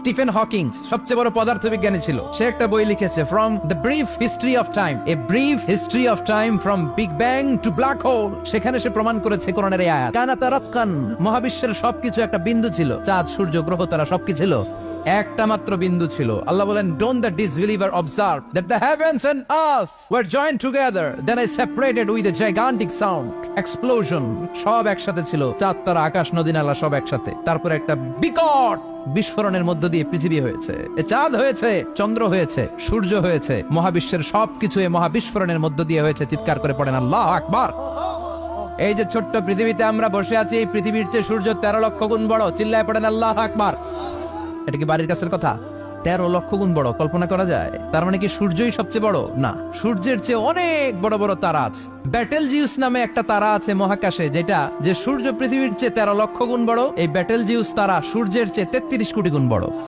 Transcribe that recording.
Stephen Hawking সবচেয়ে বড় পদার্থবিজ্ঞানী ছিল। সে একটা বই লিখেছে from the brief history of time a brief history of time from big bang to black hole সেখানে সে প্রমাণ করেছে কোরআনের আয়াত। কানা তারাক্কান মহাবিশ্বের সবকিছু একটা বিন্দু ছিল, চাঁদ, সূর্য, গ্রহ, তারা সবকিছু ছিল। একটা মাত্র বিন্দু ছিল। আল্লাহ বলেন don't the disbeliever observe that the heavens and earth were joint together then I separated with a gigantic sound explosion সব একসাথে ছিল। চাঁদ তারা আকাশ, নদী, নালা, সব একসাথে। তারপরে একটা বিকট বিস্ফোরণের মধ্য দিয়ে পৃথিবী হয়েছে। এ চাঁদ হয়েছে, চন্দ্র হয়েছে, সূর্য হয়েছে, মহাবিশ্বের সবকিছু এই মহাবিস্ফোরণের মধ্য দিয়ে হয়েছে। চিৎকার করে পড়েন, আল্লাহ আকবার! এই যে ছোট্ট পৃথিবীতে আমরা বসে আছি, এই পৃথিবীর চেয়ে সূর্য তেরো লক্ষ গুণ বড়। চিল্লায় পড়েন, আল্লাহ আকবার! এটা কি বাড়ির কাছের কথা? তেরো লক্ষ গুণ বড়, কল্পনা করা যায়। তার মানে কি সূর্যই সবচেয়ে বড়? না, সূর্যের চেয়ে অনেক বড় বড় তারা আছে। ব্যাটেল জিউস নামে একটা তারা আছে মহাকাশে, যেটা যে সূর্য পৃথিবীর চেয়ে তেরো লক্ষ গুণ বড়, এই ব্যাটেল জিউস তারা সূর্যের চেয়ে তেত্রিশ কোটি গুণ বড়।